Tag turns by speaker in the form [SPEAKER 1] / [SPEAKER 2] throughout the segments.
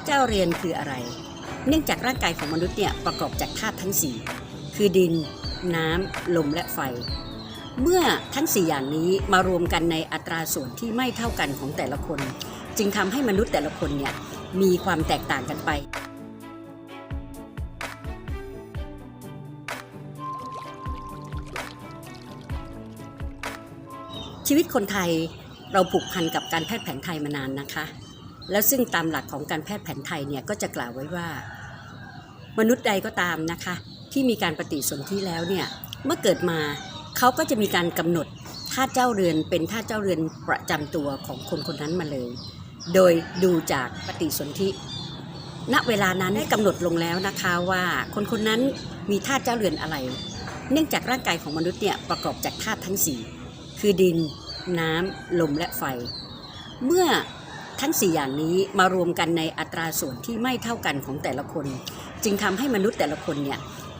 [SPEAKER 1] ตุเจ้าเรือนคืออะไร เนื่องจากร่างกายของมนุษย์เนี่ยประกอบจากธาตุทั้ง 4 คือดิน น้ำ ลมและไฟ เมื่อทั้ง 4 อย่างนี้มารวมกันในอัตราส่วนที่ไม่เท่ากันของแต่ละคน จึงทำให้มนุษย์แต่ละคนเนี่ยมีความแตกต่างกันไปชีวิตคนไทยเราผูกพันกับการแพทย์แผนไทยมานานนะคะ แล้วซึ่งตามหลักของการแพทย์แผนไทยเนี่ยก็จะกล่าวไว้ว่า มนุษย์ใดก็ตามนะคะ ที่มีการปฏิสนธิแล้วเนี่ยเมื่อเกิดมาเขาก็จะมีการกำหนดธาตุเจ้าเรือนเป็นธาตุเจ้าเรือนประจำตัวของคนคนนั้นมาเลย โดยดูจากปฏิสนธิณเวลานั้นได้กำหนดลงแล้วนะคะว่าคนคนนั้นมีธาตุเจ้าเรือนอะไร เนื่องจากร่างกายของมนุษย์เนี่ยประกอบจากธาตุทั้ง 4 คือดิน น้ำ ลมและไฟ เมื่อ ทั้ง 4 อย่างนี้มารวมกันในอัตราส่วนที่ไม่เท่ากันของแต่ละคน จึงทำให้มนุษย์แต่ละคนเนี่ย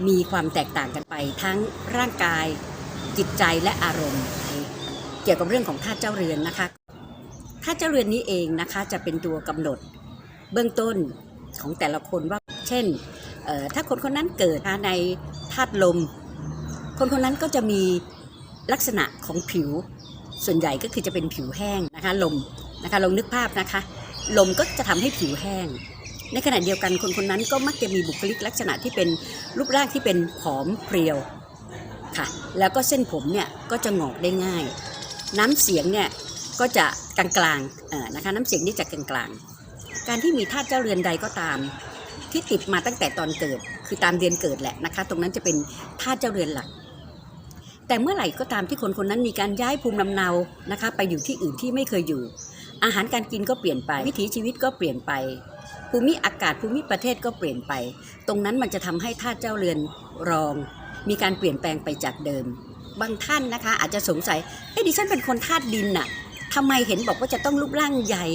[SPEAKER 1] มีความแตกต่างกันไปทั้งร่างกาย จิตใจและอารมณ์ เกี่ยวกับเรื่องของธาตุเจ้าเรือนนะคะธาตุเจ้าเรือนนี้เองนะคะจะเป็นตัวกำหนดเบื้องต้นของแต่ละคนว่า เช่น ถ้าคนคนนั้นเกิดในธาตุลม คนคนนั้นก็จะมีลักษณะของผิว ส่วนใหญ่ก็คือจะเป็นผิวแห้งนะคะลม นะคะลองนึกภาพนะคะ ลมก็จะทำให้ผิวแห้ง ในขณะเดียวกันคนคนนั้นก็มักจะมีบุคลิกลักษณะที่เป็นรูปร่างที่เป็นผอมเพรียวค่ะ แล้วก็เส้นผมเนี่ยก็จะงอกได้ง่าย น้ำเสียงเนี่ยก็จะกลางๆนะคะน้ำเสียงนี่จะกลางๆ การที่มีธาตุเจ้าเรือนใดก็ตาม ที่ติดมาตั้งแต่ตอนเกิด คือตามเดือนเกิดแหละนะคะ ตรงนั้นจะเป็นธาตุเจ้าเรือนหลัก แต่เมื่อไหร่ก็ตามที่คนคนนั้นมีการย้ายภูมิลำเนานะคะ ไปอยู่ที่อื่นที่ไม่เคยอยู่ อาหารการกินก็เปลี่ยนไป วิถีชีวิตก็เปลี่ยนไป ภูมิอากาศภูมิประเทศก็เปลี่ยนไป ตรงนั้นมันจะทำให้ธาเจ้าเรือนรอง มีการเปลี่ยนแปลงไปจากเดิม บางท่านนะคะ อาจจะสงสัยเอ๊ะดิฉันเป็นคนธาตุดินน่ะทำไมเห็นบอกว่าจะต้องรูปร่างใหญ่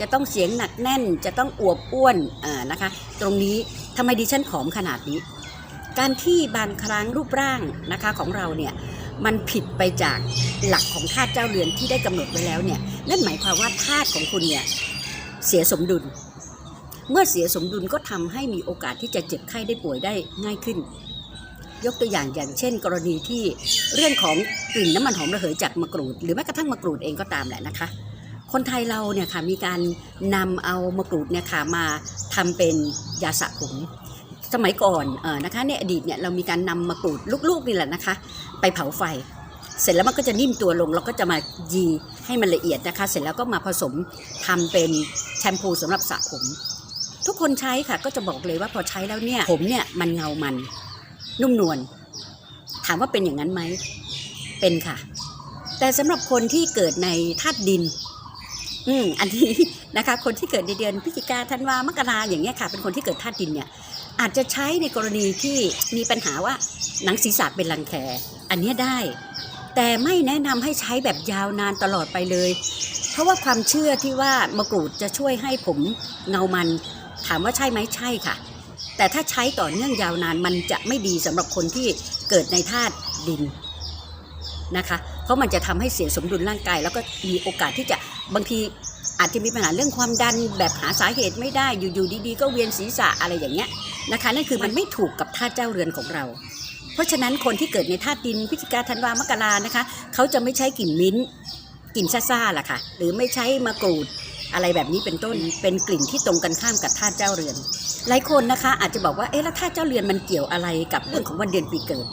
[SPEAKER 1] จะต้องเสียงหนักแน่น จะต้องอวบอ้วนอ่านะคะ ตรงนี้ทำไมดิฉันผอมขนาดนี้ การที่บางครั้งรูปร่างนะคะของเราเนี่ย มันผิดไปจากหลักของธาตุเจ้าเรือนที่ได้กำหนดไว้แล้วเนี่ยนั่นหมายความว่าธาตุของคุณเนี่ยเสียสมดุล เมื่อเสียสมดุลก็ทำให้มีโอกาสที่จะเจ็บไข้ได้ป่วยได้ง่ายขึ้น ยกตัวอย่างอย่างเช่น กรณีที่เรื่องของกลิ่นน้ำมันหอมระเหยจากมะกรูด หรือแม้กระทั่งมะกรูดเองก็ตามแหละนะคะ คนไทยเราเนี่ยค่ะมีการนำเอามะกรูดเนี่ยค่ะมาทำเป็นยาสระผม สมัยก่อนเออนะคะในอดีตเนี่ยเรามีการนำมะกรูดลูกๆนี่แหละนะคะ ไปเผาไฟ เสร็จแล้วมันก็จะนิ่มตัวลงเราก็จะมายีให้มันละเอียดนะคะ เสร็จแล้วก็มาผสมทำเป็นแชมพูสำหรับสระผม ทุกคนใช้ค่ะก็จะบอกเลยว่าพอใช้แล้วเนี่ย ผมเนี่ยมันเงามัน นุ่มนวลถามว่าเป็นอย่างนั้นไหมเป็นค่ะ แต่สำหรับคนที่เกิดในธาตุดินอืมอันนี้นะคะ คนที่เกิดในเดือนพฤศจิกาธันวามกราอย่างเงี้ยค่ะ เป็นคนที่เกิดธาตุดินเนี่ย อาจจะใช้ในกรณีที่มีปัญหาว่าหนังศีรษะเป็นรังแคอันนี้ได้ แต่ไม่แนะนำให้ใช้แบบยาวนานตลอดไปเลย เพราะว่าความเชื่อที่ว่ามะกรูดจะช่วยให้ผมเงามัน ถามว่าใช่ไหมใช่ค่ะ แต่ถ้าใช้ต่อเนื่องยาวนานมันจะไม่ดีสำหรับคนที่เกิดในธาตุดินนะคะ เพราะมันจะทำให้เสียสมดุลร่างกาย แล้วก็มีโอกาสที่จะบางทีอาจจะมีปัญหาเรื่องความดันแบบหาสาเหตุไม่ได้อยู่ๆดีๆ ก็เวียนศีรษะอะไรอย่างเงี้ย นะคะนั่นคือมันไม่ถูกกับธาตุเจ้าเรือนของเรา เพราะฉะนั้นคนที่เกิดในธาตุดินพฤศจิกาธันวามกรานะคะ เขาจะไม่ใช้กลิ่นมิ้นท์กลิ่นซ่าๆล่ะค่ะ หรือไม่ใช้มะกรูดอะไรแบบนี้เป็นต้นเป็นกลิ่นที่ตรงกันข้ามกับธาตุเจ้าเรือน หลายคนนะคะ อาจจะบอกว่าเอ๊ะแล้วธาตุเจ้าเรือนมันเกี่ยวอะไรกับเรื่องของวันเดือนปีเกิด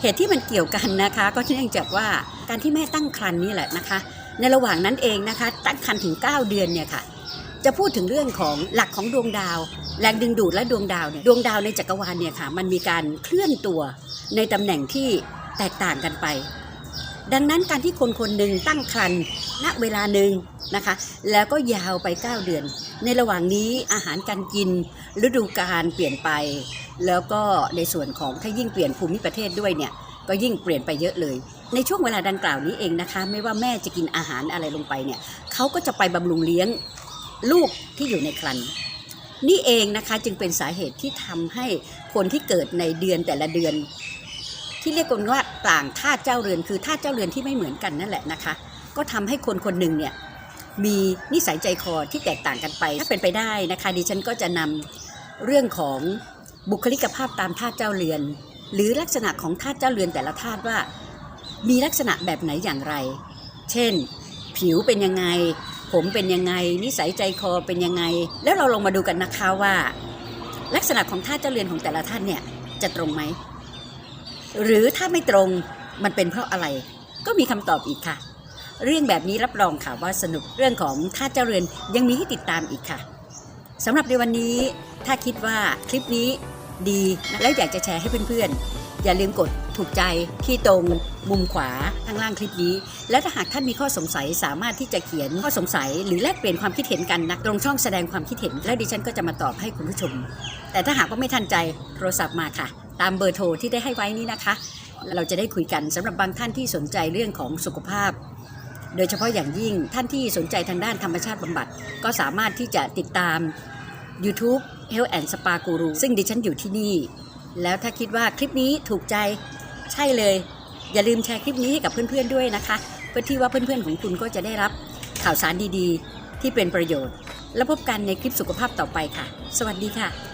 [SPEAKER 1] เหตุที่มันเกี่ยวกันนะคะ ก็เนื่องจากว่าการที่แม่ตั้งครรภ์นี่แหละนะคะ ในระหว่างนั้นเองนะคะ ตั้งครรภ์ถึง 9 เดือนเนี่ยค่ะ จะพูดถึงเรื่องของหลักของดวงดาว แรงดึงดูดและดวงดาวเนี่ยดวงดาวในจักรวาลเนี่ยค่ะมันมีการเคลื่อนตัวในตำแหน่งที่แตกต่างกันไป ดังนั้นการที่คนคนหนึ่งตั้งครรภ์ณเวลาหนึ่งนะคะ แล้วก็ยาวไป 9 เดือน ในระหว่างนี้อาหารการกินฤดูกาลเปลี่ยนไป แล้วก็ในส่วนของถ้ายิ่งเปลี่ยนภูมิประเทศด้วยเนี่ยก็ยิ่งเปลี่ยนไปเยอะเลย ในช่วงเวลาดังกล่าวนี้เองนะคะ ไม่ว่าแม่จะกินอาหารอะไรลงไปเนี่ยเขาก็จะไปบำรุงเลี้ยงลูกที่อยู่ในครรภ์ นี่เองนะคะจึงเป็นสาเหตุที่ทำให้คนที่เกิดในเดือนแต่ละเดือน ที่เรียกกันว่าต่างธาตุเจ้าเรือนคือธาตุเจ้าเรือนที่ไม่เหมือนกันนั่นแหละนะคะ ก็ทำให้คนคนหนึ่งเนี่ยมีนิสัยใจคอที่แตกต่างกันไปถ้าเป็นไปได้นะคะ ดิฉันก็จะนำเรื่องของบุคลิกภาพตามธาตุเจ้าเรือน หรือลักษณะของธาตุเจ้าเรือนแต่ละธาตุว่า มีลักษณะแบบไหนอย่างไร เช่น ผิวเป็นยังไง ผมเป็นยังไง นิสัยใจคอเป็นยังไง แล้วเราลงมาดูกันนะคะว่า ลักษณะของธาเจ้าเรือนของแต่ละท่านเนี่ยจะตรงไหม หรือถ้าไม่ตรงมันเป็นเพราะอะไร ก็มีคำตอบอีกค่ะ เรื่องแบบนี้รับรองค่ะว่าสนุกเรื่องของธาเจ้าเรือนยังมีให้ติดตามอีกค่ะสำหรับในวันนี้ถ้าคิดว่าคลิปนี้ ดี แล้วอยากจะแชร์ให้เพื่อนๆ อย่าลืมกดถูกใจที่ตรงมุมขวาข้างล่างคลิปนี้ และถ้าหากท่านมีข้อสงสัยสามารถที่จะเขียนข้อสงสัย หรือแลกเปลี่ยนความคิดเห็นกันนะตรงช่องแสดงความคิดเห็น แล้วดิฉันก็จะมาตอบให้คุณผู้ชม แต่ถ้าหากว่าไม่ทันใจโทรศัพท์มาค่ะ ตามเบอร์โทรที่ได้ให้ไว้นี้นะคะ เราจะได้คุยกันสำหรับบางท่านที่สนใจเรื่องของสุขภาพโดยเฉพาะอย่างยิ่งท่านที่สนใจทางด้านธรรมชาติบำบัด ก็สามารถที่จะติดตาม YouTube Health and Spa Guru ซึ่งดิฉันอยู่ที่นี่ แล้วถ้าคิดว่าคลิปนี้ถูกใจใช่เลย อย่าลืมแชร์คลิปนี้ให้กับเพื่อนๆด้วยนะคะ เพื่อที่ว่าเพื่อนๆของคุณก็จะได้รับข่าวสารดีๆ ที่เป็นประโยชน์ แล้วพบกันในคลิปสุขภาพต่อไปค่ะ สวัสดีค่ะ